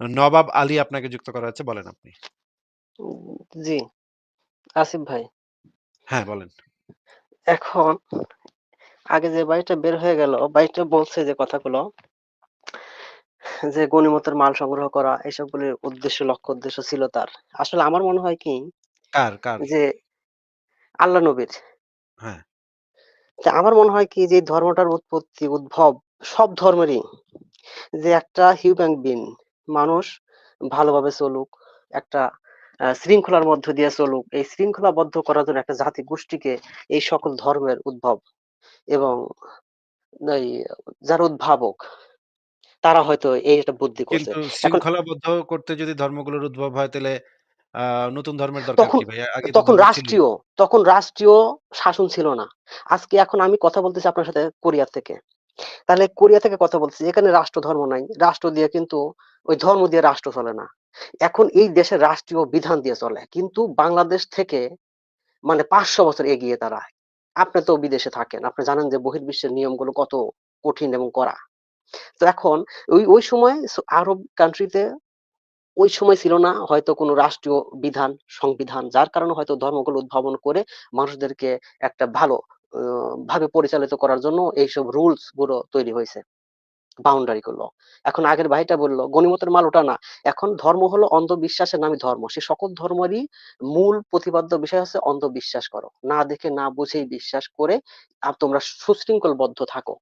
নবাব আলী আপনাকে যুক্ত করা হয়েছে। বলেন আপনি। জি। আসিফ ভাই। হ্যাঁ, বলেন। এখন আগে যে ভাইটা বের হয়ে গেল, ভাইটা বলছে যে কথাগুলো যে গনিমতের মাল সংগ্রহ করা এসবগুলির উদ্দেশ্য লক্ষ্য উদ্দেশ্য ছিল তার। আসলে আমার মনে হয় কি কার, কার? যে আল্লাহ নবীর। হ্যাঁ। আমার মনে হয় কি যে ধর্মটার উৎপত্তি, উদ্ভব সব ধর্মেরই যে একটা হিউম্যান বিং মানুষ ভালোভাবে চলুক, একটা শৃঙ্খলার মধ্য দিয়ে চলুক। এই শৃঙ্খলাবদ্ধ করার জন্য একটা জাতি গোষ্ঠীকে এই সকল ধর্মের উদ্ভব এবং যারা উদ্ভাবক তারা হয়তো এই একটা বুদ্ধি করছে। শৃঙ্খলাবদ্ধ করতে যদি ধর্মগুলোর উদ্ভব হয় তাহলে নতুন ধর্মের দরকার তখন কি ভাই? আগে তখন রাষ্ট্রীয় তখন রাষ্ট্রীয় শাসন ছিল না। আজকে এখন আমি কথা বলতেছি আপনার সাথে কোরিয়া থেকে। তাহলে কোরিয়া থেকে কথা বলতেছি। এখানে রাষ্ট্র-ধর্ম নাই। রাষ্ট্র দিয়ে কিন্তু ওই ধর্ম দিয়ে রাষ্ট্র চলে না। এখন এই দেশের রাষ্ট্রীয় বিধান দিয়ে চলে। কিন্তু বাংলাদেশ থেকে মানে ৫০০ বছর এগিয়ে তারা। আপনি তো বিদেশে থাকেন। আপনি জানেন যে বহির্বিশ্বের নিয়মগুলো কত কঠিন এবং করা তো এখন ওই, ওই সময় আরব কান্ট্রিতে ওই সময় ছিল না হয়তো কোনো রাষ্ট্রীয় বিধান, সংবিধান যার কারণে হয়তো ধর্মগুলো উদ্ভাবন করে মানুষদেরকে একটা ভালো ভাবে পরিচালিত করার জন্য এইসব রুলসগুলো তৈরি হয়েছে বাউন্ডারি গুলো। এখন আগের ভাইটা বলল গনিমতের মাল ওটা না। এখন ধর্ম হলো অন্ধবিশ্বাসের নামই ধর্ম। সে সকল ধর্মেরই মূল প্রতিপাদ্য বিষয় হচ্ছে অন্ধবিশ্বাস করো। না দেখে না বুঝেই বিশ্বাস করে আর তোমরা সুশৃঙ্খলবদ্ধ থাকো।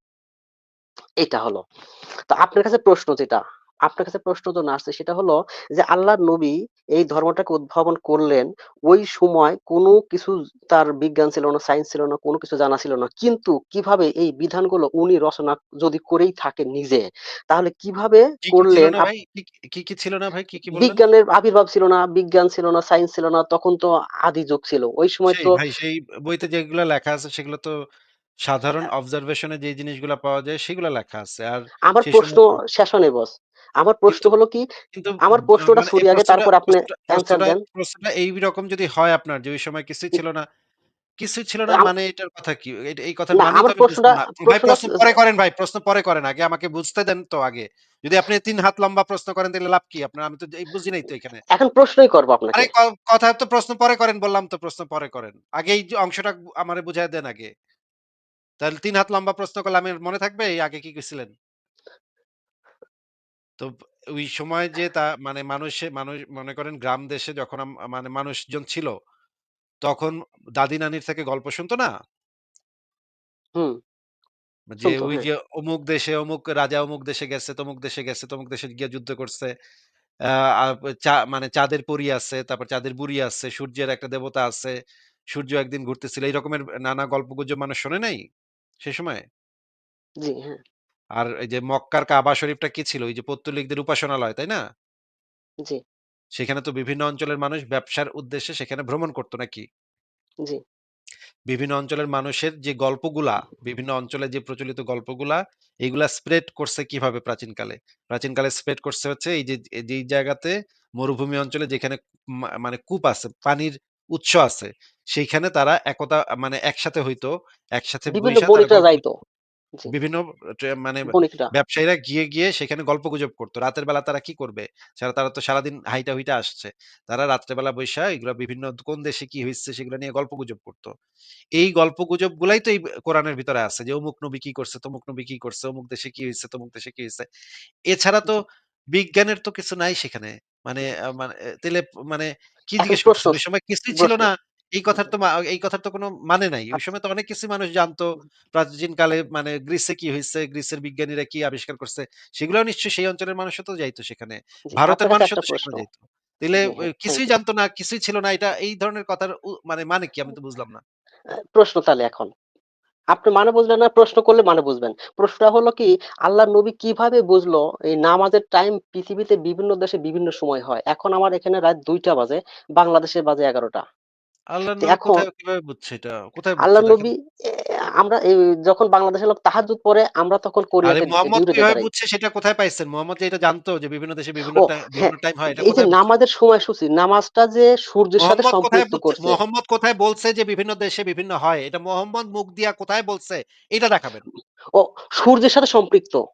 এটা হলো। তো আপনার কাছে প্রশ্ন যেটা, আপনার কাছে প্রশ্ন জন্য আসছে সেটা হলো যে আল্লাহর নবী এই ধর্মটাকে উদ্ভাবন করলেন ওই সময় কোনো কিছু তার বিজ্ঞান ছিল না, সায়েন্স ছিল না, কোনো কিছু জানা ছিল না। কিন্তু কীভাবে এই বিধানগুলো উনি রচনা যদি করেই থাকেন নিজে, তাহলে কীভাবে করলেন না? কি, কি, ছিল না ভাই? কি, কি বিজ্ঞানের আবির্ভাব ছিল না, বিজ্ঞান ছিল না, সায়েন্স ছিল না। তখন তো আদি যুগ ছিল। ওই সময় তো ভাই সেই বইতে যেগুলা লেখা আছে সেগুলো তো সাধারণ অবজারভেশন যে জিনিসগুলা পাওয়া যায় সেগুলা লেখা আছে। আর আমার সেই প্রশ্ন সময় শেষ হয়নি বস। আমার প্রশ্ন কিন্তু, হলো কি কিন্তু আমার প্রশ্নটা মানে এই আগে প্রশ্নটা, তারপর আপনি অ্যান্সার প্রশ্নটা, দেন। প্রশ্নটা এইরকম যদি হয় আপনার যে ওই সময় কিছুই ছিল না, কিছুই ছিল না আম মানে এটার কথা কি? এই এই কথার না মানেই তো আমার আমি প্রশ্নটা বুঝলাম না। ভাই প্রশ্নটা প্রশ্ন পরে করেন ভাই, প্রশ্ন পরে করেন। আগে আমাকে বুঝতে দেন তো আগে। যদি আপনি তিন হাত লম্বা প্রশ্ন করেন তাহলে লাভ কি? আপনার আমি তো এই বুঝি নাই তো এখানে। এখন প্রশ্নই করব আরে আপনাকে। ক কথা তো প্রশ্ন পরে করেন বললাম তো প্রশ্ন পরে করেন। আগে এই যে অংশটা আমারে বুঝায় দেন আগে। তাহলে ৩ হাত লম্বা প্রশ্ন করলে আমি মনে থাকবে এই আগে কি কইছিলেন? তো ওই সময় যে তা মানে মানুষে মানুষ মনে করেন গ্রাম দেশে যখন মানে মানুষজন ছিল, তখন দাদি-নানির থেকে গল্প শুনতো না? হুম, যে ওই হ্যাঁ। যে অমুক দেশে অমুক রাজা অমুক দেশে গেছে, তমুক দেশে গেছে, তমুক দেশে গিয়ে যুদ্ধ করছে। মানে চাঁদের পরী আছে, তারপর চাঁদের বুড়ি আছে, সূর্যের একটা দেবতা আছে। সূর্য একদিন ঘুরতেছিল। এই রকমের নানা গল্প গুজব মানুষ শোনে নাই? সে সময়? জি, হ্যাঁ, আর এই যে মক্কার কাবা শরীফটা কি ছিল? ওই যে পৌত্তলিকদের উপাসনালয়, তাই না? জি, সেখানে তো বিভিন্ন অঞ্চলের মানুষ ব্যবসার উদ্দেশ্যে সেখানে ভ্রমণ করত নাকি? জি, বিভিন্ন অঞ্চলের মানুষের যে গল্পগুলা, বিভিন্ন অঞ্চলে যে প্রচলিত গল্পগুলা, এগুলা স্প্রেড করছে কীভাবে প্রাচীনকালে? প্রাচীনকালে স্প্রেড করছে হচ্ছে এই যে যেই জায়গাতে মরুভূমি অঞ্চলে যেখানে মা মানে কূপ আছে, পানির উৎস আছে, সেইখানে তারা একদা মানে একসাথে হইতো। একসাথে বিভিন্ন গল্প যাইতো। মানে ব্যবসায়ীরা গিয়ে, গিয়ে সেখানে গল্পগুজব করত। রাতের বেলা তারা কি করবে? সারা তারা তো সারাদিন হাইটা হইটা আসছে। তারা রাত্রে বেলা বইসা এগুলো বিভিন্ন কোন দেশে কি হয়েছে সেগুলা নিয়ে গল্প গুজব করতো এই গল্প গুজব গুলাই তো এই কোরআনের ভিতরে আছে যে অমুক নবী কি করছে, তমুক নবী কি করছে, অমুক দেশে কি হয়েছে তমুক দেশে কি হয়েছে এছাড়া তো বিজ্ঞানের তো কিছু নাই সেখানে। মানে আ মানে এ তাইলে মানে কি জিজ্ঞেস করতেছেন? ওই সময় কিছুই ছিল না। এই কথার তো মা এই কথার তো কোনো মানে নাই। ওই আচ্ছা, সময় তো অনেক কিছু মানুষ জানতো। প্রাচীনকালে মানে গ্রিসে কি হইছে, গ্রিসের বিজ্ঞানীরা কি আবিষ্কার করছে, সেগুলাও নিশ্চয়ই সেই অঞ্চলের মানুষও তো যাইতো সেখানে। জি, ভারতের আপনার কাছে মানুষও একটা তো প্রশ্ন। সেখানে যাইত। তাইলে জি, এ হ্যাঁ, কিছুই। জানতো না, কিছুই ছিল না। এটা এই ধরনের কথার উ মানে, মানে কি আমি তো বুঝলাম না। আ প্রশ্ন তাহলে এখন। আপনি মানে বুঝলেন না, প্রশ্ন করলে মানে বুঝবেন। প্রশ্নটা হলো কি, আল্লাহ নবী কীভাবে বুঝলো এই নামাজের টাইম পৃথিবীতে বিভিন্ন দেশে বিভিন্ন সময় হয়। এখন আমার এখানে রাত দুইটা বাজে, বাংলাদেশে বাজে এগারোটা আল্লাহ নবী এখন কোথায় কীভাবে বুঝছে এটা? কোথায় বুঝছে দেখেন? নবী আমরা এই যখন বাংলাদেশের লোক তাহাজ্জুদ পড়ে, আমরা তখন আরে কোরিয়াতে মোহাম্মদ কীভাবে বুঝছে সেটা কোথায় পাইছেন? মোহাম্মদ এটা জানতো যে বিভিন্ন দেশে বিভিন্ন ও টা হ্যাঁ, বিভিন্ন টাইম হয় এটা এই যে? নামাজের সময়সূচি, নামাজটা যে সূর্যের সাথে সম্পৃক্ত করছে। মোহাম্মদ কোথায় বলছে যে বিভিন্ন দেশে বিভিন্ন হয়? এটা মোহাম্মদ মুখ দিয়া কোথায় বলছে? এটা দেখাবেন। ও সূর্যের সাথে সম্পৃক্ত।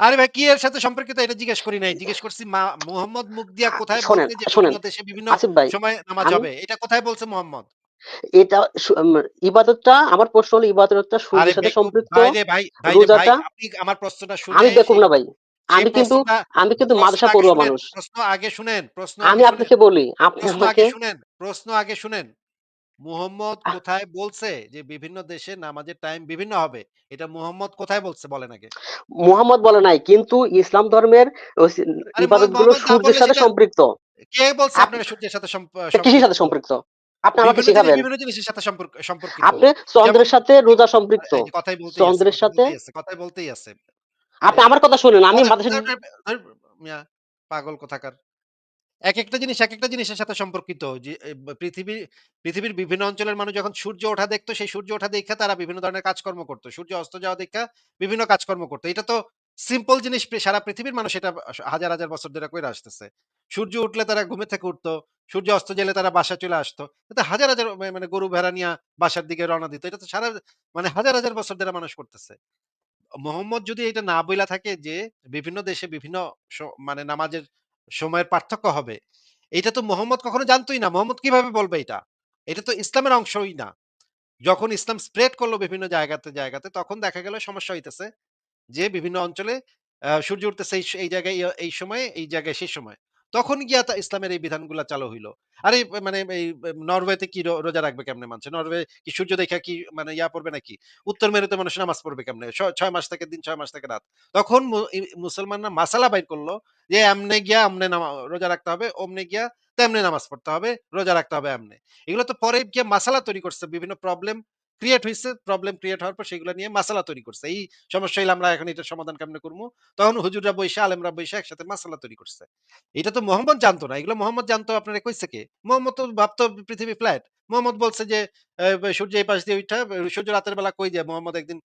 আরে ভাই কি এর সাথে সম্পর্কিত এটা জিজ্ঞেস করি নাই। জিজ্ঞেস করছি মা মোহাম্মদ মুখ দিয়া কোথায় বলছে যে বিভিন্ন দেশে বিভিন্ন সময় নামাজ হবে। এটা কোথায় বলছে মোহাম্মদ? এটা ইবাদতটা আমার প্রশ্ন হলো ইবাদতটা সূর্যের সাথে সম্পৃক্ত, রোজাটা আমার প্রশ্নটা শুনে আমি সেই না ভাই। আমি কিন্তু আমি কিন্তু মাদ্রাসা পড়ুয়া মানুষ। প্রশ্ন আগে শুনেন, প্রশ্ন আমি আপনাকে বলি, আপনি আমাকে শুনেন, প্রশ্ন আগে শুনেন। মুহাম্মদ কোথায় বলছে যে বিভিন্ন দেশে নামাজের টাইম বিভিন্ন হবে? এটা মুহাম্মদ কোথায় বলছে বলেন আগে? মুহাম্মদ বলে নাই। কিন্তু ইসলাম ধর্মের ইবাদতগুলো সূর্যের সাথে সম্পৃক্ত। কে বলছে আপ আপনারা সূর্যের সাথে কিসের সাথে সম্পৃক্ত? আপনি আমাকে শিখাবেন। বিভিন্ন জিনিসের সাথে সম্পর্ক সম্পর্কিত। আপনি চন্দ্রের সাথে রোজা সম্পৃক্ত। কথাই চন্দ্রের সাথে কথাই বলতেই আছে। আপনি আমার কথা শুনেন। আমি মিয়া পাগল কোথাকার। একেকটা জিনিস একেকটা জিনিসের সাথে সম্পর্কিত। যে পৃথিবীর পৃথিবীর বিভিন্ন অঞ্চলের মানুষ যখন সূর্য ওঠা দেখতো, সেই সূর্য ওঠা দেখে তারা বিভিন্ন ধরনের কাজকর্ম করতো সূর্য অস্ত যাওয়া দেইখা বিভিন্ন কাজকর্ম করতো এটা তো সিম্পল জিনিস সারা পৃথিবীর মানুষ এটা হাজার, হাজার বছর ধরে কইরা আসতেছে। সূর্য উঠলে তারা ঘুমে থেকে উঠতো। সূর্য অস্ত গেলে তারা বাসায় চলে আসতো। এটা হাজার, হাজার মানে গরু ভেড়া নিয়া বাসার দিকে রওনা দিত। এটা তো সারা মানে হাজার, হাজার বছর ধরে মানুষ করতেছে। মোহাম্মদ যদি এটা না বইলা থাকে যে বিভিন্ন দেশে বিভিন্ন মানে নামাজের সময়ের পার্থক্য হবে। এটা তো মোহাম্মদ কখনো জানতোই না। মোহাম্মদ কীভাবে বলবে এটা? এটা তো ইসলামের অংশই না। যখন ইসলাম স্প্রেড করল বিভিন্ন জায়গাতে, জায়গাতে তখন দেখা গেল সমস্যা হইতেছে যে বিভিন্ন অঞ্চলে সূর্য উঠতেছে এই জায়গায় এই সময়ে, এই জায়গায় সেই সময়। তখন গিয়া তা ইসলামের এই বিধানগুলা চালু হইল। আরে মানে এই নরওয়েতে কি রোজা রাখবে কেমনে মানুষে? নরওয়ে কি সূর্য দেইখা কি মানে ইয়া পড়বে নাকি? উত্তর মেরুতে মানুষ নামাজ পড়বে কেমনে? ৬ মাস থেকে দিন, ৬ মাস থেকে রাত। তখন মুসলমানরা মাসালা বাইর করল যে এমনে গিয়া নামা রোজা রাখতে হবে, অমনে গিয়া তেমনে নামাজ পড়তে হবে, রোজা রাখতে হবে এমনে। এগুলো তো পরে গিয়া মাসালা তৈরি করছে। বিভিন্ন প্রবলেম ক্রিয়েট হইছে। প্রবলেম ক্রিয়েট হওয়ার পর সেগুলো নিয়ে মাসালা তৈরি করছে। এই সমস্যা হইলে আমরা এখন এটার সমাধান কেমনে করমু? তখন হুজুররা বইসা, আলেমরা বইসা একসাথে মাসালা তৈরি করছে। এটা তো মোহাম্মদ জানতো না। এগুলো মোহাম্মদ জানতো আপনারে কইছে কে? মোহাম্মদ তো ভাবতো পৃথিবী ফ্ল্যাট। মোহাম্মদ বলছে যে সূর্য এই পাশ দিয়ে উইঠা সূর্য রাতের বেলা কই যায়? মোহাম্মদ একদিন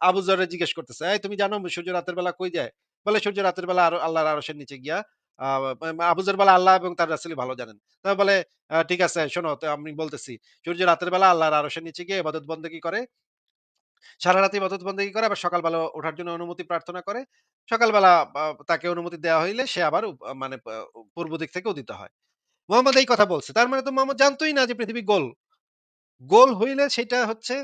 আবু যররে জিজ্ঞেস করতেছে, "এই তুমি জানো সূর্য রাতের বেলা কই যায়?" বলে, "সূর্য রাতের বেলা আরও আল্লাহর আরশের নিচে গিয়া" আ আবু যর বলে, "আল্লাহ এবং তার রাসূলই ভালো জানেন।" তারপর বলে, "ঠিক আছে শোনো আমি বলতেছি। সূর্য রাতের বেলা আল্লাহর আরশের নিচে গিয়ে ইবাদত বন্দেগি করে। সারারাত ইবাদত বন্দেগি করে আবার সকালবেলা ওঠার জন্য অনুমতি প্রার্থনা করে। সকালবেলা তাকে অনুমতি দেওয়া হইলে সে আবার মানে পূর্ব দিক থেকে উদিত হয়।" মোহাম্মদ এই কথা বলছে। তার মানে তো মোহাম্মদ জানতই না যে পৃথিবী গোল। গোল হইলে সেটা হচ্ছে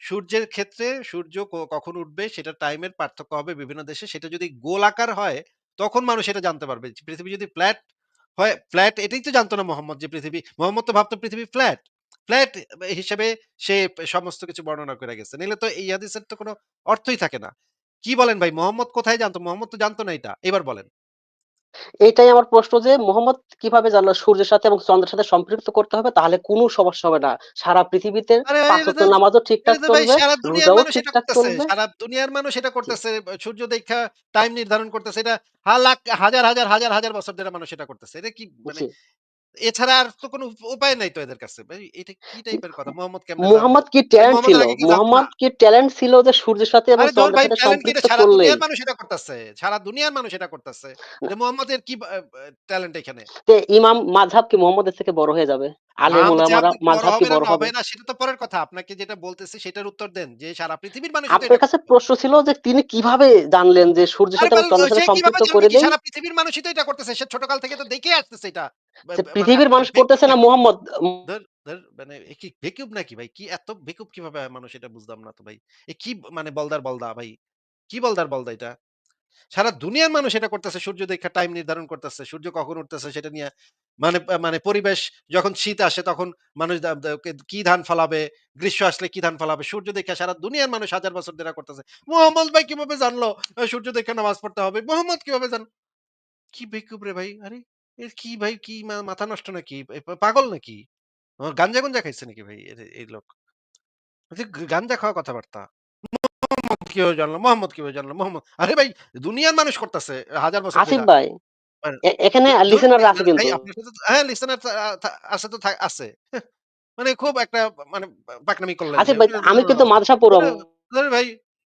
সূর্যের ক্ষেত্রে সূর্য কখন উঠবে সেটা টাইমের পার্থক্য হবে বিভিন্ন দেশে। সেটা যদি গোল আকার হয় তখন মানুষ এটা জানতে পারবে। পৃথিবী যদি ফ্ল্যাট হয়, ফ্ল্যাট এটাই তো জানতো না মোহাম্মদ যে পৃথিবী মোহাম্মদ তো ভাবতো পৃথিবী ফ্ল্যাট। ফ্ল্যাট হিসেবে সে সমস্ত কিছু বর্ণনা করে গেছে। নইলে তো এই হাদিসের তো কোনো অর্থই থাকে না। কি বলেন ভাই মোহাম্মদ কোথায় জানতো? মোহাম্মদ তো জানতো না এটা। এবার বলেন। এইটাই আমার প্রশ্ন যে মোহাম্মদ কীভাবে জানলো সূর্যের সাথে এবং চন্দ্রের সাথে সম্পৃক্ত করতে হবে তাহলে কোনো সমস্যা হবে না। সারা পৃথিবীতে আরে ভাই ৫ এটা ওয়াক্ত নামাজও ঠিকঠাক চলবে, সারা দুনিয়ার রোজাও মানুষ এটা ঠিকঠাক করতেছে। চলবে। সারা দুনিয়ার মানুষ এটা করতেছে। সূর্য দেখা টাইম নির্ধারণ করতেছে। এটা হাজার, হাজার, হাজার, হাজার বছর ধরে মানুষ এটা করতেছে। এটা কি মানে। এছাড়া আর তো কোনো উপায় নাই তো এদের কাছে। ভাই এটা কি টাইপের কথা? মোহাম্মদ কেমন মোহাম্মদ কি ট্যালেন্ট ছিল? মোহাম্মদের আগে কেউ জানতো না? মুহাম্মদ কি ট্যালেন্ট ছিল যে সূর্যের সাথে এবং চন্দ্রের সাথে করলে সারা দুনিয়ার মানুষ এটা করতেছে। সারা দুনিয়ার মানুষ এটা করতেছে। যে মোহাম্মদের কি ট্যালেন্ট এখানে? তে ইমাম মাযহাব কি মোহাম্মদের থেকে বড় হয়ে যাবে? আলেম ওলামারা বড় মাযহাব কি হবে না বড় হবে? হবে না সেটা তো পরের কথা। আপনাকে যেটা বলতেছি সেটার উত্তর দেন। যে সারা পৃথিবীর মানুষই তো আপনার এটা কাছে প্রশ্ন ছিল যে তিনি কীভাবে জানলেন যে সূর্যের সাথে এবং সে সাথে কীভাবে সম্পৃক্ত করে কি? সারা পৃথিবীর মানুষই তো এটা করতেছে। সে ছোটকাল থেকে তো দেখেই আসতেছে এটা। মানে পৃথিবীর মানুষ করতেছে না? মুহাম্মদ মানে এ কি বেকুব নাকি ভাই? কি এত বেকুব কীভাবে মানুষ এটা বুঝলাম না তো ভাই। এ কি মানে বলদার বলদা ভাই? কি বলদার বলদা এটা? সারা দুনিয়ার মানুষ এটা করতেছে। সূর্য দেইখা টাইম নির্ধারণ করতেছে। সূর্য কখন উঠতেছে সেটা নিয়ে মানে মানে পরিবেশ যখন শীত আসে তখন মানুষ কি ধান ফলাবে, গ্রীষ্ম আসলে কি ধান ফলাবে। সূর্য দেইখা সারা দুনিয়ার মানুষ হাজার বছর ধরে করতেছে। মোহাম্মদ ভাই কীভাবে জানলো সূর্য দেইখা নামাজ পড়তে হবে? মোহাম্মদ কীভাবে জান কি বেকুব রে ভাই! আরে এর কি ভাই কি মাথা নষ্ট নাকি? পাগল নাকি? ও গাঞ্জা-গুঞ্জা খাইছে নাকি ভাই এই লোক? গাঞ্জা খাওয়া কথাবার্তা। মোহাম্মদ কীভাবে জানলো? মোহাম্মদ কীভাবে জানলো? মোহাম্মদ আরে ভাই দুনিয়ার মানুষ করতেছে হাজার বছর আসিফ ভাই এখানে লিসেনাররা আছে কিন্তু। হ্যাঁ লিসেনার আছে তো আছে। মানে খুব একটা মানে পাকনামি করলেন আসিফ ভাই আমি কিন্তু মাদ্রাসা ভাই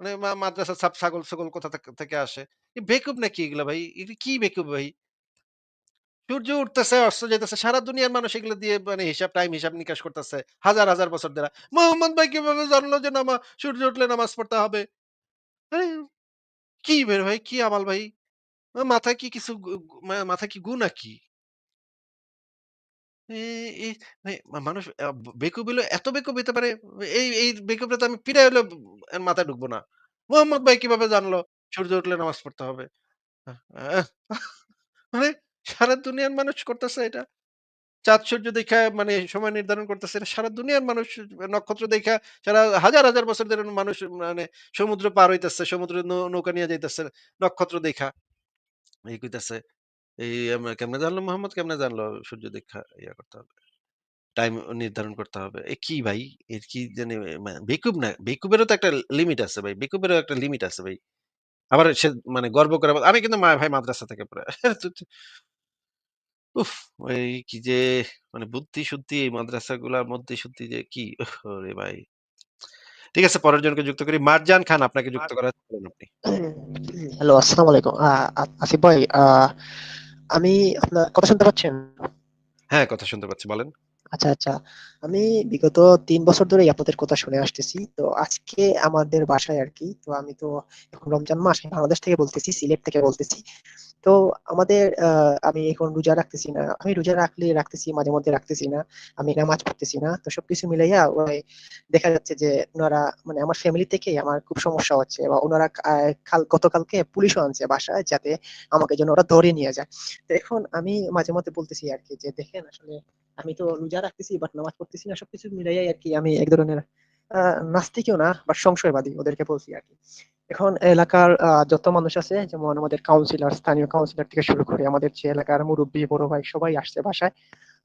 মানে মা মাদ্রাসার ছাপ ছাগল-ছাগল কোথা থেকে আসে। বেকুব নাকি এগুলা ভাই? এগুলো কি বেকুব ভাই? সূর্য উঠতেছে, অস্ত যাইতেছে। সারা দুনিয়ার মানুষ এগুলো দিয়ে মানে হিসাব টাইম হিসাব নিকাশ করতেছে। হাজার, হাজার বছর ধরে। মোহাম্মদ ভাই কীভাবে জানলো যে নামা সূর্য উঠলে নামাজ পড়তে হবে? কি বের ভাই? কি আমাল ভাই? মাথায় কি কিছু মাথায় কি গু নাকি? মানুষ বেকুব এত বেকুব হইতে পারে? এই এই বেকুবরা তো আমি হইলেও এর মাথায় ঢুকবো না। মোহাম্মদ ভাই কীভাবে জানলো সূর্য উঠলে নামাজ পড়তে হবে? মানে সারা দুনিয়ার মানুষ করতেছে এটা। চাঁদ সূর্য দেইখা মানে সময় নির্ধারণ করতেছে। এটা সারা দুনিয়ার মানুষ নক্ষত্র দেইখা সারা হাজার, হাজার বছর ধরে মানুষ মানে সমুদ্র পার হইতেছে, সমুদ্রে নৌকা নিয়ে যাইতেছে নক্ষত্র দেইখা। এই কইতাছে, এই কেমনে জানলো মোহাম্মদ কেমনে জানলো সূর্য দেইখা ইয়া করতে হবে। টাইম নির্ধারণ করতে হবে। এ কি ভাই? এর কি জানি বেকুব না বেকুবেরও তো একটা লিমিট আছে ভাই। বেকুবেরও একটা লিমিট আছে ভাই। আবার সে মানে গর্ব করে আমি কিন্তু মা ভাই মাদ্রাসা থেকে পড়ে উফ! এই কি যে মানে বুদ্ধি-শুদ্ধি এই মাদ্রাসাগুলার মধ্যে শুদ্ধি যে কি ওরে ভাই! ঠিক আছে পরের জনকে যুক্ত করি। মারজান খান আপনাকে যুক্ত করা আপনি। হ্যালো, আসসালামু আলাইকুম। আসিফ ভাই, আমি আপনার কথা শুনতে পাচ্ছেন? হ্যাঁ, কথা শুনতে পাচ্ছি বলেন। আচ্ছা, আচ্ছা। আমি বিগত তিন বছর ধরে আপনাদের কথা শুনে আসতেছি। তো আজকে আমাদের বাসায় আর কি তো আমি তো এখন রমজান মাস, বাংলাদেশ থেকে বলতেছি, সিলেট থেকে বলতেছি। তো আমাদের আমি এখন রোজা রাখতেছি না। আমি রোজা রাখলে রাখতেছি, মাঝে মধ্যে রাখতেছি না। আমি নামাজ পড়তেছি না। তো সবকিছু মিলাইয়া ওই দেখা যাচ্ছে যে উনারা মানে আমার ফ্যামিলি থেকেই আমার খুব সমস্যা হচ্ছে বা ওনারা কাল গতকালকে পুলিশও আনছে বাসায় যাতে আমাকে যেন ওরা ধরে নিয়ে যায়। তো এখন আমি মাঝে মধ্যে বলতেছি আরকি যে দেখেন আসলে আমি তো রোজা রাখতেছি বাট নামাজ পড়তেছি না। সবকিছু মিলাইয়াই আরকি আমি এক ধরনের নাস্তিকও না বাট সংশয়বাদী ওদেরকে বলছি আরকি। এখন এলাকার যত মানুষ আছে যেমন আমাদের কাউন্সিলর, স্থানীয় কাউন্সিলর থেকে শুরু করে আমাদের যে এলাকার মুরুব্বি, বড় ভাই সবাই আসছে বাসায়।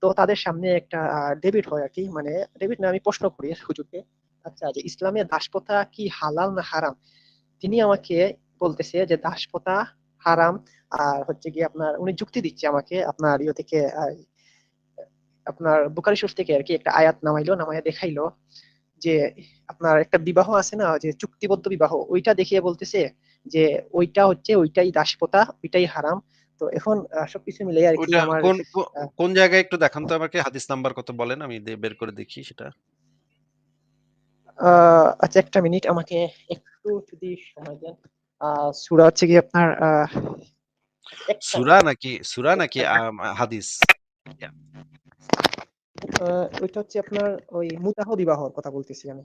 তো তাদের সামনে একটা ডেবিট হয় আরকি। মানে ডেবিট না আমি প্রশ্ন করি হুজুরকে, আচ্ছা যে ইসলামে দাসপ্রথা কি হালাল না হারাম? তিনি আমাকে বলতেছে যে দাসপ্রথা হারাম আর হচ্ছে গিয়ে আপনার উনি যুক্তি দিচ্ছে আমাকে আপনার ইয়ে থেকে আপনার শরীফ থেকে আরকি একটা আয়াত নামাইলো, নামাইয়া দেখাইলো যে আপনার একটা বিবাহ আছে না যে চুক্তিবদ্ধ বিবাহ ওইটা দেখিয়ে বলতেছে যে ওইটা হচ্ছে ওইটাই দাসপ্রথা, ওইটাই হারাম। তো এখন সবকিছু মিলিয়ে আরকি ওইটা আমার কোন কোন জায়গায় একটু দেখান তো আমাকে হাদিস নাম্বার কত বলেন আমি বের করে দেখি সেটা। আচ্ছা ১ টা মিনিট আমাকে একটু যদি সময় দেন। সূরা হচ্ছে কি আপনার আ ১ সূরা নাকি সূরা নাকি একটা হাদিস? ওইটা হচ্ছে আপনার ওই মুতাহ বিবাহর কথা বলতেছি আমি।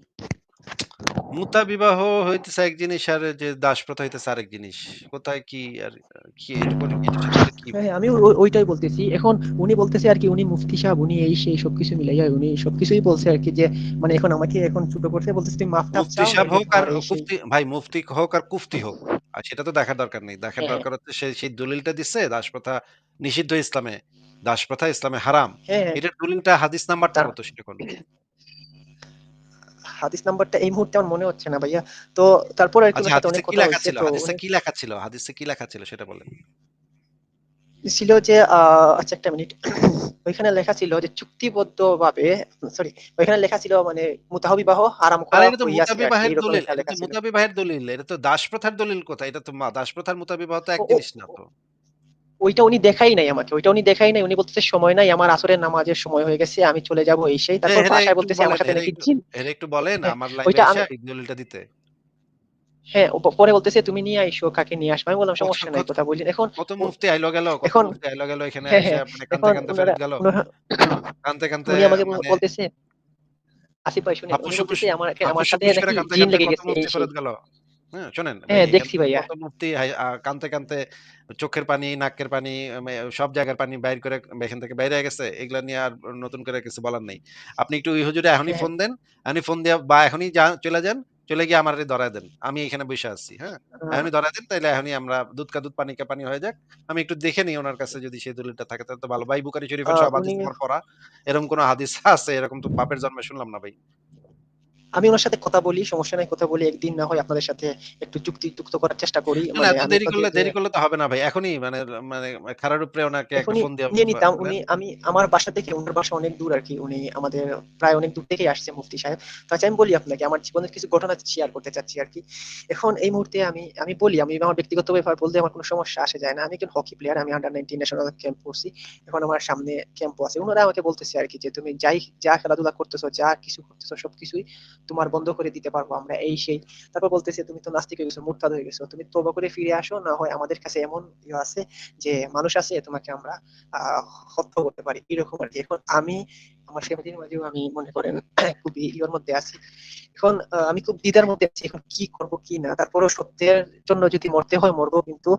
মুতা বিবাহ হইতেছে এক জিনিস আর যে দাসপ্রথা হইতেছে আরেক জিনিস। কোথায় কি আর কি? হ্যাঁ, হ্যাঁ, আমিও ও ওইটাই বলতেছি। এখন উনি বলতেছে আর কি উনি মুফতি সাহেব, উনি এই সেই সবকিছু মিলাইয়া উনি সবকিছুই বলছে আর কি যে মানে এখন আমাকে এখন ছোট করছে বলতেছে তুমি মাফ-টাফ মুফতি সাহেব হোক আর কুফতি ভাই মুফতি হোক আর কুফতি হোক। আর সেটা তো দেখার দরকার নেই। দেখার হ্যাঁ, হ্যাঁ, দরকার হচ্ছে সে সেই দলিলটা দিচ্ছে দাসপ্রথা নিষিদ্ধ ইসলামে। দাসপ্রথা ইসলামে হারাম। হ্যাঁ, এটার দলিলটা হাদিস নাম্বারটা তার কত সেটা কোন? হাদিস নাম্বারটা এই মুহূর্তে আমার মনে হচ্ছে না ভাইয়া। তো তারপরে আরকি আচ্ছা সাথে হাদিসে অনেক কি কথা লেখা। ছিল? তো হাদিসে কি লেখা ছিল? হাদিসে কি লেখা ছিল সেটা বলেন। ছিল যে আচ্ছা ১ টা মিনিট। ওইখানে লেখা ছিল যে চুক্তিবদ্ধভাবে সরি ওইখানে লেখা ছিল মানে মুতাহ বিবাহ হারাম করা এটা তো মুতাবিবাহের দলিল। একটা ছিল। মুতাবিবাহের দলিল। এটা তো দাসপ্রথার দলিল কোথায়? এটা তো মা দাসপ্রথার মুতাবিবাহ তো এক জিনিস না তো। ওইটা উনি দেখাই নাই আমাকে। ওইটা উনি দেখাই নাই। উনি বলতেছে সময় নাই। আমার আসরের নামাজের সময় হয়ে গেছে। আমি চলে যাব এই সেই। তারপর বাসায় বলতেছে আমার সাথে নাকি জিন একটু বলেন হ্যাঁ, আমার এই দলিলটা দিতে। হ্যাঁ, পরে বলতেছে তুমি নিয়ে আইসো, কাকে নিয়ে আসবা। আমি বললাম সমস্যা নাই কথা বললেন। এখন কত মুফতি আইলো গেল, এখন আইলো গেল এখানে হ্যাঁ, আইসা হ্যাঁ, মানে কানতে, কানতে ফেরত গেল। হ্যাঁ, কানতে, কানতে উনি আমাকে মানে বলতেছে আসিফ ভাই শুনেন, উনি বলতেছে আমাকে আমার সাথে নাকি জিন লেগে গেছে মুফতি ফেরত গেল। হ্যাঁ, শোনেন হ্যাঁ, দেখছি ভাইয়া। কত মুফতি কানতে, কানতে চোখের পানি, নাকের পানি সব জায়গার পানি বাইর করে এখান থেকে বাইরে গেছে। এগুলা নিয়ে আর নতুন করে কিছু বলার নাই। আপনি একটু ওই হুজুরে এখনই হ্যাঁ, ফোন দেন। এখনই ফোন দিয়া বা এখনই যা চলে যান। চলে গিয়ে আমার ধরায় দেন। আমি এখানে বসে আছি। হ্যাঁ? আ এখনই ধরায় দেন তাইলে এখনই আমরা দুধ কা দুধ পানি কা পানি হয়ে যাক। আমি একটু দেখে নিই ওনার কাছে যদি সেই দলিলটা থাকে তাহলে তো ভালো। ভাই বুখারী আ শরীফের সব হাদিস পড়া। এরকম কোন হাদিস আছে এরকম তো বাপের জন্মে শুনলাম না ভাই। আমি ওনার সাথে কথা বলি, সমস্যা নাই কথা বলি। একদিন না হয় আপনাদের সাথে একটু যুক্তিযুক্ত করার চেষ্টা করি। না, মানে দেরি করলে দেরি করলে তো হবে না ভাই। এখনই মানে মানে খাড়ার উপরে ওনাকে একটা ফোন দিয়া নিয়ে নিতাম। উনি আমি আমার বাসা থেকে উনার বাসা অনেক দূর আরকি। উনি আমাদের প্রায় অনেক দূর থেকেই আসছে মুফতি সাহেব। তো আচ্ছা আমি বলি আপনাকে আমার জীবনের কিছু ঘটনা শেয়ার করতে চাচ্ছি আরকি। এখন এই মুহূর্তে আমি আমি বলি আমি আমার ব্যক্তিগত ব্যাপার বলতে আমার কোনো সমস্যা আসে যায় না। আমি একজন হকি প্লেয়ার। আমি আন্ডার 19 ন্যাশনাল ক্যাম্প করছি। এখন আমার সামনে ক্যাম্প আছে। উনারা আমাকে বলতেছে আর কি যে তুমি যাই যা খেলাধুলা করতেছো, যা কিছু করতেছো সবকিছুই তোমার বন্ধ করে দিতে পারব আমরা এই সেই। তারপর বলতেছে, তুমি তো নাস্তিক হয়ে গেছো মুরতাদ হয়ে গেছো। তুমি তবা করে ফিরে আসো, না হয় আমাদের কাছে এমন ইয়ে আছে যে মানুষ আছে তোমাকে আমরা, আহ, হত্যা করতে পারি। এরকম আর কি। এখন আমি আমার ফ্যামিলির মাঝেও আমি মনে করেন খুবই ইয়ের মধ্যে আছি। এখন আমি খুব দ্বিধার মধ্যে আছি, এখন কি করব, কি না? তারপরেও সত্যের জন্য যদি মরতে হয়, মরবো কিন্তু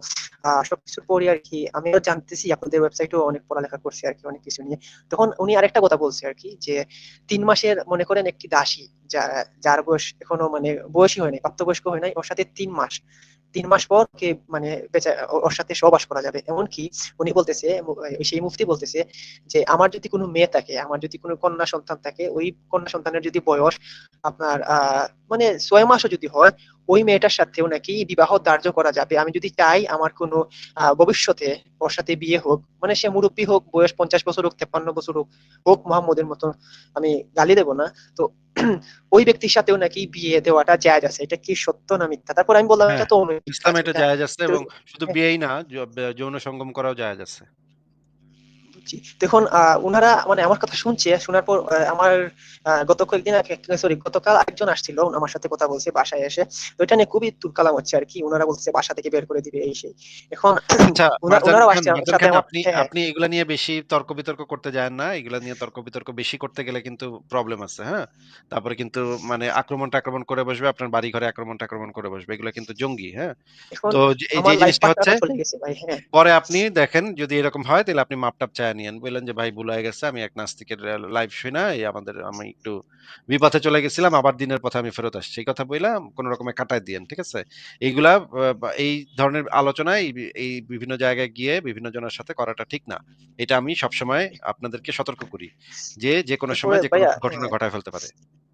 সবকিছুর পরে আর কি, আমিও জানতেছি, আপনাদের ওয়েবসাইটেও অনেক পড়ালেখা করছি আর কি, অনেক কিছু নিয়ে। তখন উনি আরেকটা কথা বলছে আর কি, যে তিন মাসের মনে করেন একটি দাসী যার বয়স এখনও মানে বয়সী হয় নাই, প্রাপ্তবয়স্ক হয় নাই, ওর সাথে তিন মাস। তিন মাস পর কে মানে বেচা, ওর সাথে সহবাস করা যাবে। এমনকি উনি বলতেছে সেই মুফতি বলতেছে যে, আমার যদি কোনো মেয়ে থাকে, আমার যদি কোনো কন্যা সন্তান থাকে, ওই কন্যা সন্তানের যদি বয়স আপনার মানে ছয় মাসও যদি হয়, ওই মেয়েটার সাথেও নাকি বিবাহ ধার্য করা যাবে। আমি যদি চাই আমার কোনো ভবিষ্যতে ওর সাথে বিয়ে হোক মানে সে মুরব্বী হোক, বয়স পঞ্চাশ বছর হোক তেপান্ন বছর হোক হোক মোহাম্মদের মতো আমি গালি দেবো না। তো ওই ব্যক্তির সাথেও নাকি বিয়ে দেওয়াটা জায়েজ আছে। এটা কি সত্য না মিথ্যা? তারপর আমি বললাম হ্যাঁ, এটা তো অনৈতিক ইসলামে এটা এটা জায়েজ আছে এবং শুধু হ্যাঁ। বিয়েই না যৌন সঙ্গম করাও জায়েজ আছে। বুঝছি। দেখুন ওনারা মানে আমার কথা শুনছে শোনার পর আমার গত কয়েকদিন সরি গতকাল একজন আসছিল আমার সাথে কথা বলছে বাসায় এসে। তো এটা নিয়ে খুবই তুলকালাম হচ্ছে আর কি ওনারা বলছে বাসা থেকে বের করে দিবে এই সেই। এখন আচ্ছা ওনারাও আসছে সাথে খান আমার- আপনি হ্যাঁ, হ্যাঁ। আপনি এগুলা নিয়ে বেশি তর্ক বিতর্ক করতে যান না এগুলা নিয়ে তর্ক বিতর্ক বেশি করতে গেলে কিন্তু প্রবলেম আছে হ্যাঁ? তারপরে কিন্তু মানে আক্রমণ টাক্রমণ করে বসবে আপনার বাড়ি ঘরে আক্রমণ টাক্রমণ করে বসবে এগুলো কিন্তু জঙ্গি হ্যাঁ? তো এই যে জিনিসটা হচ্ছে হ্যাঁ। পরে আপনি দেখেন যদি এরকম হয় তাহলে আপনি মাপটাপ চায় নিয়েন বললেন যে ভাই ভুল হয়ে গেছে আমি এক নাস্তিকের লাইভ শুই না এই আমাদের আমি একটু বিপথে চলে গেছিলাম আবার দিনের পথে আমি ফেরত আসছি। এই কথা বললাম কোন রকমে কাটায় দিয়েন ঠিক আছে? এইগুলা এই ধরনের আলোচনায় এই বিভিন্ন জায়গায় গিয়ে বিভিন্ন জনের সাথে করাটা ঠিক না। এটা আমি সবসময় আপনাদেরকে সতর্ক করি যে যে কোনো সময় যে কোনো ঘটনা হ্যাঁ। ঘটায় ফেলতে পারে।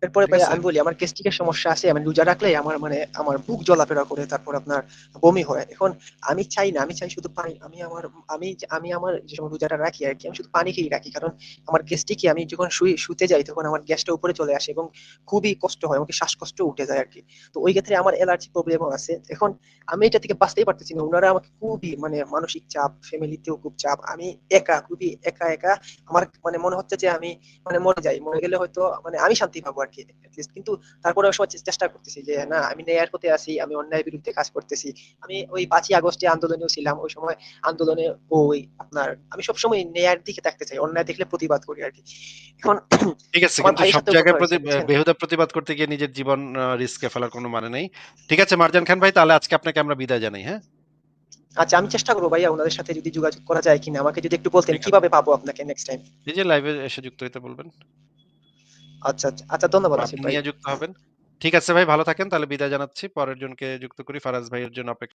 এরপরে ভাই আমি বলি আমার গ্যাস্ট্রিকের সমস্যা আছে আমি রোজা রাখলে আমার মানে আমার বুক জ্বলাফেরা করে তারপর আপনার বমি হয়। এখন আমি চাই না আমি চাই শুধু পানি আমি আমার আমি আমি আমার যে সময় রোজাটা রাখি আর কি আমি শুধু পানি খেয়ে রাখি। কারণ আমার গ্যাস্ট্রিকে আমি যখন শুই শুতে যাই তখন আমার গ্যাসটা উপরে চলে আসে এবং খুবই কষ্ট হয় আমাকে শ্বাসকষ্ট উঠে যায় আর কি। তো ওই ক্ষেত্রে আমার অ্যালার্জি প্রবলেমও আছে। এখন আমি এটা থেকে বাঁচতেই পারতেছি না। ওনারা আমাকে খুবই মানে মানসিক চাপ ফ্যামিলিতেও খুব চাপ। আমি একা খুবই একা একা। আমার মানে মনে হচ্ছে যে আমি মানে মরে যাই মরে গেলে হয়তো মানে আমি শান্তি পাবো আর কি at কিন্তু তারপরে ওই চেষ্টা করতেছি যে না আমি ন্যায়ের পথে আছি আমি অন্যায়ের বিরুদ্ধে কাজ করতেছি। আমি ওই পাঁচই আগস্টে আন্দোলনেও ছিলাম ওই সময় আন্দোলনে ওই আপনার আমি সবসময় ন্যায়ের দিকে থাকতে চাই অন্যায় দেখলে প্রতিবাদ করি আর কি এখন ঠিক আছে কিন্তু সব জায়গায়? বেহুদা প্রতিবাদ করতে গিয়ে নিজের জীবন রিস্কে ফেলার কোনো মানে নেই। ঠিক আছে মারজান খান ভাই তাহলে আজকে আপনাকে আমরা বিদায় জানাই হ্যাঁ? আচ্ছা আমি চেষ্টা করব ভাইয়া ওনাদের সাথে যদি যোগাযোগ করা যায় কিনা আমাকে যদি একটু বলতেন কীভাবে পাবো আপনাকে নেক্সট টাইম এই যে লাইভে এসে যুক্ত হইতে বলবেন। আচ্ছা আচ্ছা আচ্ছা ধন্যবাদ আপনি নিয়ে যুক্ত হবেন। ঠিক আছে ভাই ভালো থাকেন। তাহলে বিদায় জানাচ্ছি। পরের জনকে যুক্ত করি ফারাজ ভাইয়ের জন্য অপেক্ষা